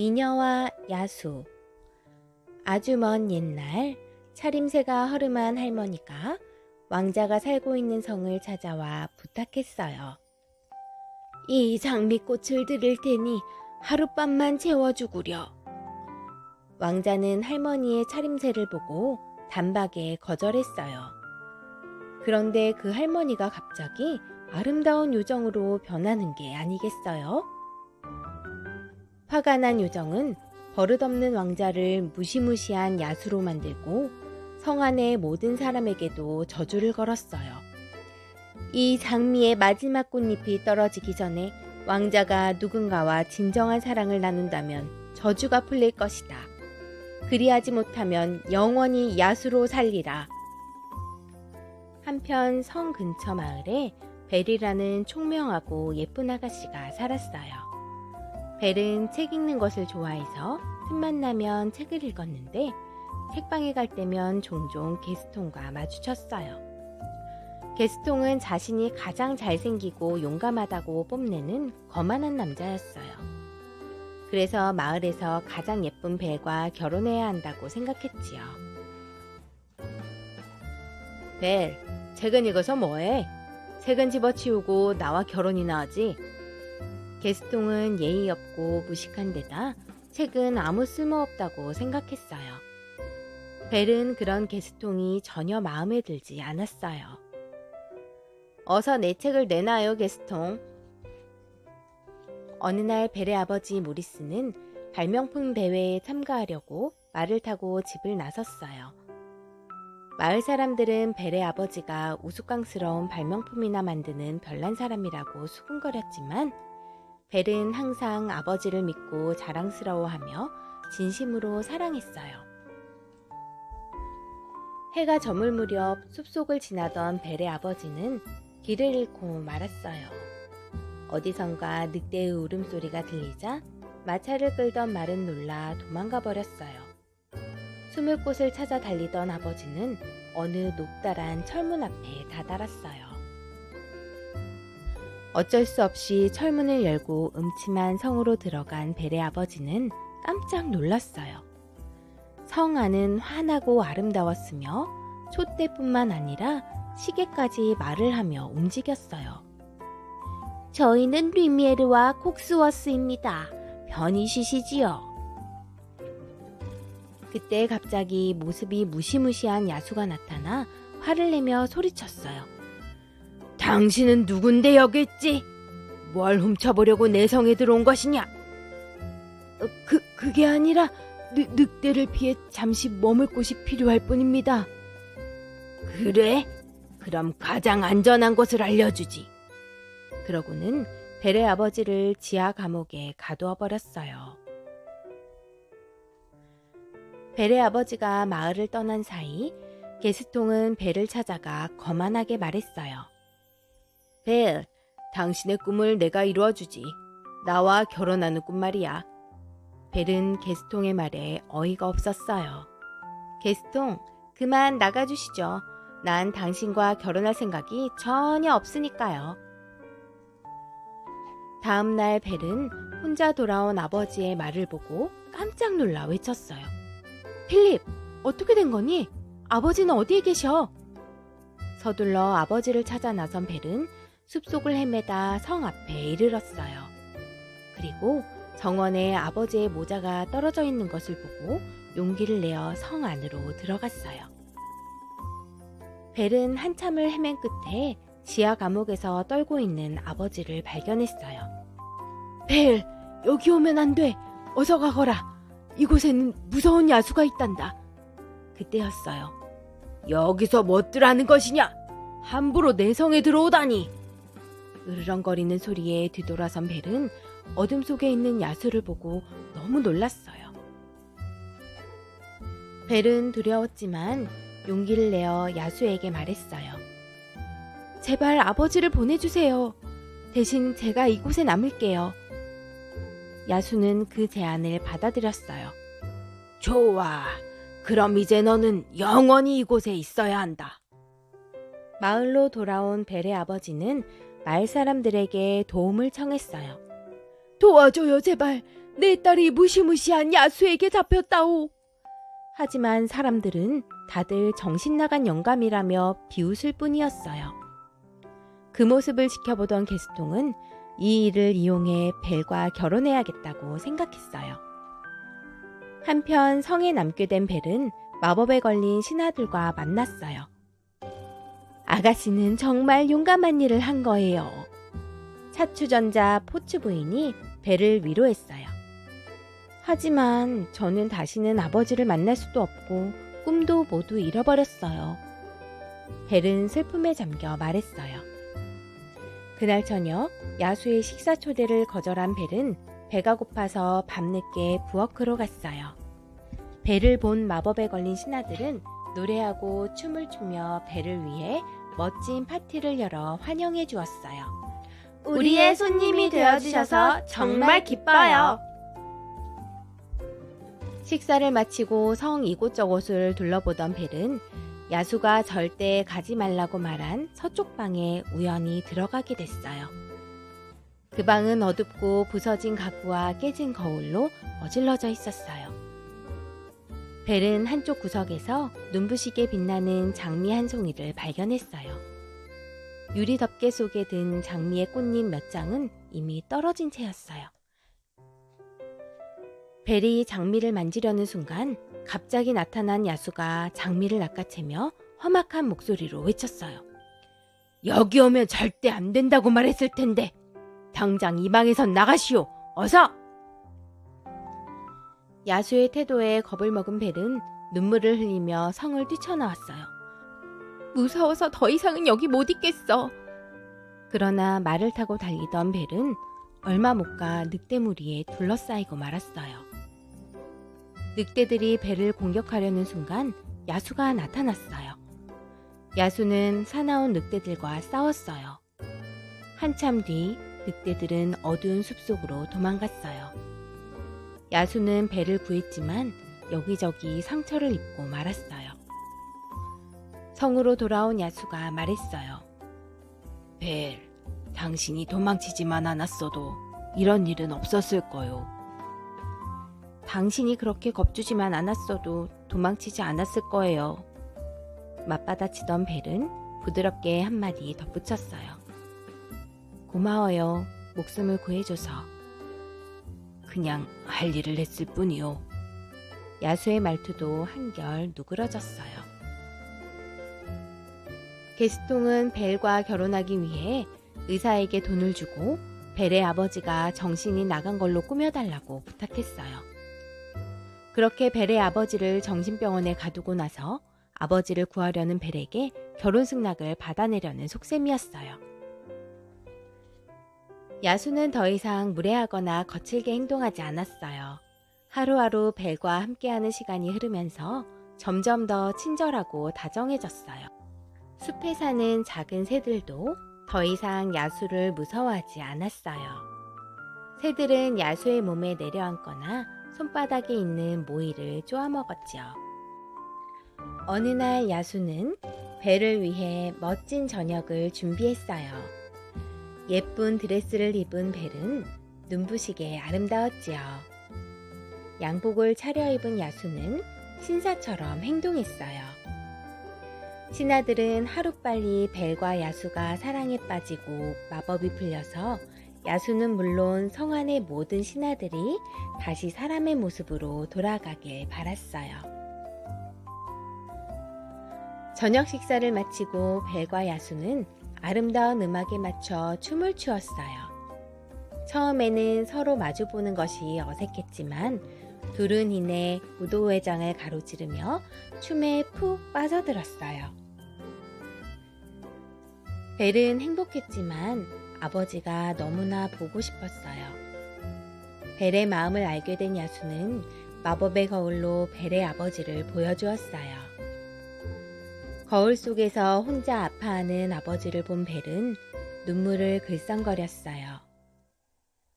미녀와 야수 아주 먼 옛날 차림새가 허름한 할머니가 왕자가 살고 있는 성을 찾아와 부탁했어요. 이 장미꽃을 드릴 테니 하룻밤만 채워주구려. 왕자는 할머니의 차림새를 보고 단박에 거절했어요. 그런데 그 할머니가 갑자기 아름다운 요정으로 변하는 게 아니겠어요? 화가 난 요정은 버릇없는 왕자를 무시무시한 야수로 만들고 성 안의 모든 사람에게도 저주를 걸었어요. 이 장미의 마지막 꽃잎이 떨어지기 전에 왕자가 누군가와 진정한 사랑을 나눈다면 저주가 풀릴 것이다. 그리하지 못하면 영원히 야수로 살리라. 한편 성 근처 마을에 벨이라는 총명하고 예쁜 아가씨가 살았어요. 벨은 책 읽는 것을 좋아해서 틈만 나면 책을 읽었는데 책방에 갈 때면 종종 게스통과 마주쳤어요. 게스통은 자신이 가장 잘생기고 용감하다고 뽐내는 거만한 남자였어요. 그래서 마을에서 가장 예쁜 벨과 결혼해야 한다고 생각했지요. 벨, 책은 읽어서 뭐해? 책은 집어치우고 나와 결혼이나 하지. 게스통은 예의 없고 무식한 데다 책은 아무 쓸모없다고 생각했어요. 벨은 그런 게스통이 전혀 마음에 들지 않았어요. 어서 내 책을 내놔요, 게스통. 어느 날 벨의 아버지 모리스는 발명품 대회에 참가하려고 말을 타고 집을 나섰어요. 마을 사람들은 벨의 아버지가 우스꽝스러운 발명품이나 만드는 별난 사람이라고 수군거렸지만 벨은 항상 아버지를 믿고 자랑스러워하며 진심으로 사랑했어요. 해가 저물 무렵 숲속을 지나던 벨의 아버지는 길을 잃고 말았어요. 어디선가 늑대의 울음소리가 들리자 마차를 끌던 말은 놀라 도망가 버렸어요. 숨을 곳을 찾아 달리던 아버지는 어느 높다란 철문 앞에 다다랐어요. 어쩔 수 없이 철문을 열고 음침한 성으로 들어간 벨의 아버지는 깜짝 놀랐어요. 성 안은 환하고 아름다웠으며 촛대뿐만 아니라 시계까지 말을 하며 움직였어요. 저희는 리미에르와 콕스워스입니다. 편히 쉬시지요. 그때 갑자기 모습이 무시무시한 야수가 나타나 화를 내며 소리쳤어요. 당신은 누군데 여기 있지? 뭘 훔쳐보려고 내 성에 들어온 것이냐? 어, 그, 그게 아니라 늑, 늑대를 피해 잠시 머물 곳이 필요할 뿐입니다. 그래? 그럼 가장 안전한 곳을 알려주지. 그러고는 벨의 아버지를 지하 감옥에 가두어 버렸어요. 벨의 아버지가 마을을 떠난 사이 게스통은 벨을 찾아가 거만하게 말했어요. 벨, 당신의 꿈을 내가 이루어주지. 나와 결혼하는 꿈 말이야. 벨은 게스통의 말에 어이가 없었어요. 게스통, 그만 나가주시죠. 난 당신과 결혼할 생각이 전혀 없으니까요. 다음 날 벨은 혼자 돌아온 아버지의 말을 보고 깜짝 놀라 외쳤어요. 필립, 어떻게 된 거니? 아버지는 어디에 계셔? 서둘러 아버지를 찾아 나선 벨은 숲속을 헤매다 성 앞에 이르렀어요. 그리고 정원에 아버지의 모자가 떨어져 있는 것을 보고 용기를 내어 성 안으로 들어갔어요. 벨은 한참을 헤맨 끝에 지하 감옥에서 떨고 있는 아버지를 발견했어요. 벨, 여기 오면 안 돼. 어서 가거라. 이곳에는 무서운 야수가 있단다. 그때였어요. 여기서 뭣들 하는 것이냐? 함부로 내 성에 들어오다니. 으르렁거리는 소리에 뒤돌아선 벨은 어둠 속에 있는 야수를 보고 너무 놀랐어요. 벨은 두려웠지만 용기를 내어 야수에게 말했어요. 제발 아버지를 보내주세요. 대신 제가 이곳에 남을게요. 야수는 그 제안을 받아들였어요. 좋아. 그럼 이제 너는 영원히 이곳에 있어야 한다. 마을로 돌아온 벨의 아버지는 마을 사람들에게 도움을 청했어요. 도와줘요, 제발. 내 딸이 무시무시한 야수에게 잡혔다오. 하지만 사람들은 다들 정신 나간 영감이라며 비웃을 뿐이었어요. 그 모습을 지켜보던 게스통은 이 일을 이용해 벨과 결혼해야겠다고 생각했어요. 한편 성에 남게 된 벨은 마법에 걸린 신하들과 만났어요. 아가씨는 정말 용감한 일을 한 거예요. 차추전자 포츠 부인이 벨을 위로했어요. 하지만 저는 다시는 아버지를 만날 수도 없고 꿈도 모두 잃어버렸어요. 벨은 슬픔에 잠겨 말했어요. 그날 저녁 야수의 식사 초대를 거절한 벨은 배가 고파서 밤늦게 부엌으로 갔어요. 벨을 본 마법에 걸린 신하들은 노래하고 춤을 추며 벨을 위해 멋진 파티를 열어 환영해 주었어요. 우리의 손님이 되어주셔서 정말 기뻐요. 식사를 마치고 성 이곳저곳을 둘러보던 벨은 야수가 절대 가지 말라고 말한 서쪽 방에 우연히 들어가게 됐어요. 그 방은 어둡고 부서진 가구와 깨진 거울로 어질러져 있었어요. 벨은 한쪽 구석에서 눈부시게 빛나는 장미 한 송이를 발견했어요. 유리 덮개 속에 든 장미의 꽃잎 몇 장은 이미 떨어진 채였어요. 벨이 장미를 만지려는 순간 갑자기 나타난 야수가 장미를 낚아채며 험악한 목소리로 외쳤어요. 여기 오면 절대 안 된다고 말했을 텐데 당장 이 방에선 나가시오. 어서! 야수의 태도에 겁을 먹은 벨은 눈물을 흘리며 성을 뛰쳐나왔어요. 무서워서 더 이상은 여기 못 있겠어. 그러나 말을 타고 달리던 벨은 얼마 못 가 늑대 무리에 둘러싸이고 말았어요. 늑대들이 배를 공격하려는 순간 야수가 나타났어요. 야수는 사나운 늑대들과 싸웠어요. 한참 뒤 늑대들은 어두운 숲속으로 도망갔어요. 야수는 배를 구했지만 여기저기 상처를 입고 말았어요. 성으로 돌아온 야수가 말했어요. 벨, 당신이 도망치지만 않았어도 이런 일은 없었을 거요. 당신이 그렇게 겁주지만 않았어도 도망치지 않았을 거예요. 맞받아치던 벨은 부드럽게 한마디 덧붙였어요. 고마워요. 목숨을 구해줘서. 그냥 할 일을 했을 뿐이요. 야수의 말투도 한결 누그러졌어요. 게스통은 벨과 결혼하기 위해 의사에게 돈을 주고 벨의 아버지가 정신이 나간 걸로 꾸며달라고 부탁했어요. 그렇게 벨의 아버지를 정신병원에 가두고 나서 아버지를 구하려는 벨에게 결혼 승낙을 받아내려는 속셈이었어요. 야수는 더 이상 무례하거나 거칠게 행동하지 않았어요. 하루하루 벨과 함께하는 시간이 흐르면서 점점 더 친절하고 다정해졌어요. 숲에 사는 작은 새들도 더 이상 야수를 무서워하지 않았어요. 새들은 야수의 몸에 내려앉거나 손바닥에 있는 모이를 쪼아먹었지요. 어느 날 야수는 벨을 위해 멋진 저녁을 준비했어요. 예쁜 드레스를 입은 벨은 눈부시게 아름다웠지요. 양복을 차려입은 야수는 신사처럼 행동했어요. 신하들은 하루빨리 벨과 야수가 사랑에 빠지고 마법이 풀려서 야수는 물론 성 안의 모든 신하들이 다시 사람의 모습으로 돌아가길 바랐어요. 저녁 식사를 마치고 벨과 야수는 아름다운 음악에 맞춰 춤을 추었어요. 처음에는 서로 마주보는 것이 어색했지만 둘은 이내 무도회장을 가로지르며 춤에 푹 빠져들었어요. 벨은 행복했지만 아버지가 너무나 보고 싶었어요. 벨의 마음을 알게 된 야수는 마법의 거울로 벨의 아버지를 보여주었어요. 거울 속에서 혼자 아파하는 아버지를 본 벨은 눈물을 글썽거렸어요.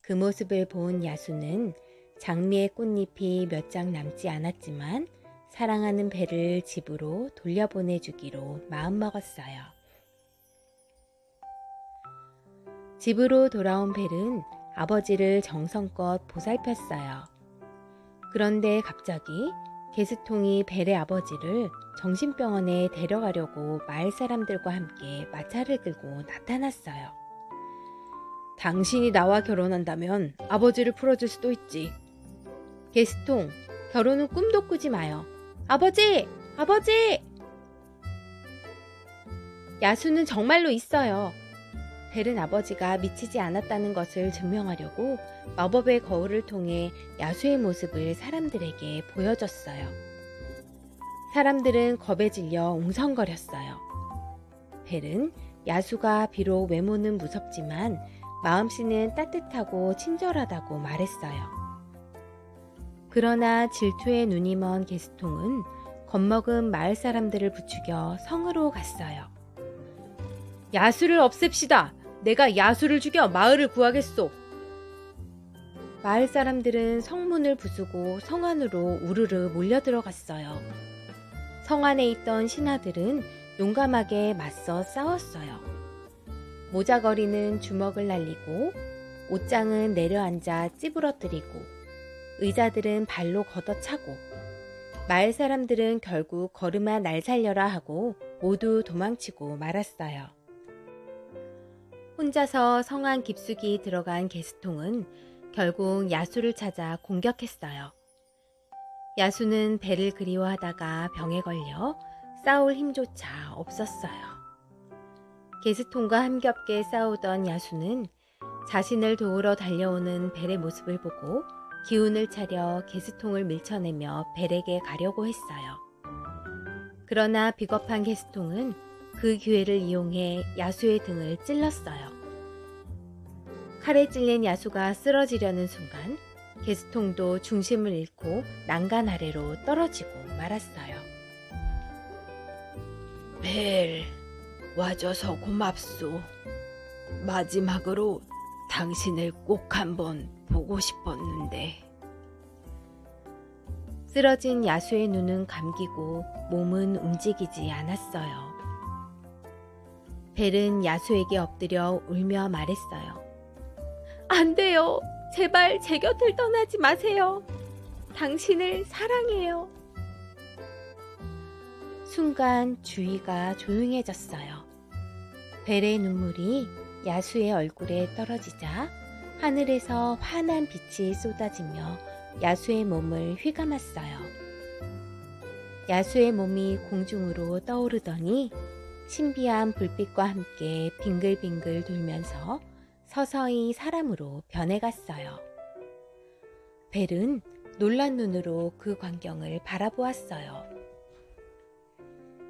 그 모습을 본 야수는 장미의 꽃잎이 몇 장 남지 않았지만 사랑하는 벨을 집으로 돌려보내주기로 마음먹었어요. 집으로 돌아온 벨은 아버지를 정성껏 보살폈어요. 그런데 갑자기 게스통이 벨의 아버지를 정신병원에 데려가려고 마을 사람들과 함께 마차를 끌고 나타났어요. 당신이 나와 결혼한다면 아버지를 풀어줄 수도 있지. 게스통, 결혼은 꿈도 꾸지 마요. 아버지! 아버지! 야수는 정말로 있어요. 벨은 아버지가 미치지 않았다는 것을 증명하려고 마법의 거울을 통해 야수의 모습을 사람들에게 보여줬어요. 사람들은 겁에 질려 웅성거렸어요. 벨은 야수가 비록 외모는 무섭지만 마음씨는 따뜻하고 친절하다고 말했어요. 그러나 질투에 눈이 먼 게스통은 겁먹은 마을 사람들을 부추겨 성으로 갔어요. 야수를 없앱시다. 내가 야수를 죽여 마을을 구하겠소. 마을 사람들은 성문을 부수고 성 안으로 우르르 몰려 들어갔어요. 성 안에 있던 신하들은 용감하게 맞서 싸웠어요. 모자거리는 주먹을 날리고 옷장은 내려앉아 찌부러뜨리고 의자들은 발로 걷어차고 마을 사람들은 결국 걸음아 날 살려라 하고 모두 도망치고 말았어요. 혼자서 성안 깊숙이 들어간 게스통은 결국 야수를 찾아 공격했어요. 야수는 배를 그리워하다가 병에 걸려 싸울 힘조차 없었어요. 게스통과 함겹게 싸우던 야수는 자신을 도우러 달려오는 벨의 모습을 보고 기운을 차려 게스통을 밀쳐내며 벨에게 가려고 했어요. 그러나 비겁한 게스통은 그 기회를 이용해 야수의 등을 찔렀어요. 칼에 찔린 야수가 쓰러지려는 순간 게스통도 중심을 잃고 난간 아래로 떨어지고 말았어요. 벨, 와줘서 고맙소. 마지막으로 당신을 꼭 한번 보고 싶었는데. 쓰러진 야수의 눈은 감기고 몸은 움직이지 않았어요. 벨은 야수에게 엎드려 울며 말했어요. 안 돼요. 제발 제 곁을 떠나지 마세요. 당신을 사랑해요. 순간 주위가 조용해졌어요. 벨의 눈물이 야수의 얼굴에 떨어지자 하늘에서 환한 빛이 쏟아지며 야수의 몸을 휘감았어요. 야수의 몸이 공중으로 떠오르더니 신비한 불빛과 함께 빙글빙글 돌면서 서서히 사람으로 변해갔어요. 벨은 놀란 눈으로 그 광경을 바라보았어요.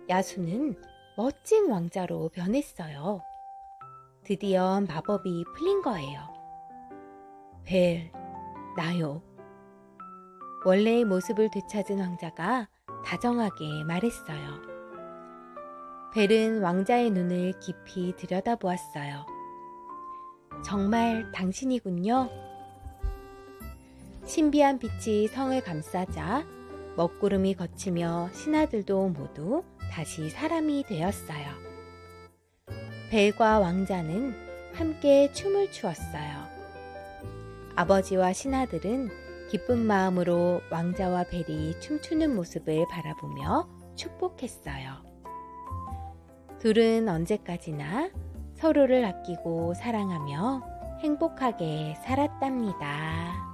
야수는 멋진 왕자로 변했어요. 드디어 마법이 풀린 거예요. 벨, 나요. 원래의 모습을 되찾은 왕자가 다정하게 말했어요. 벨은 왕자의 눈을 깊이 들여다보았어요. 정말 당신이군요. 신비한 빛이 성을 감싸자 먹구름이 걷히며 신하들도 모두 다시 사람이 되었어요. 벨과 왕자는 함께 춤을 추었어요. 아버지와 신하들은 기쁜 마음으로 왕자와 벨이 춤추는 모습을 바라보며 축복했어요. 둘은 언제까지나 서로를 아끼고 사랑하며 행복하게 살았답니다.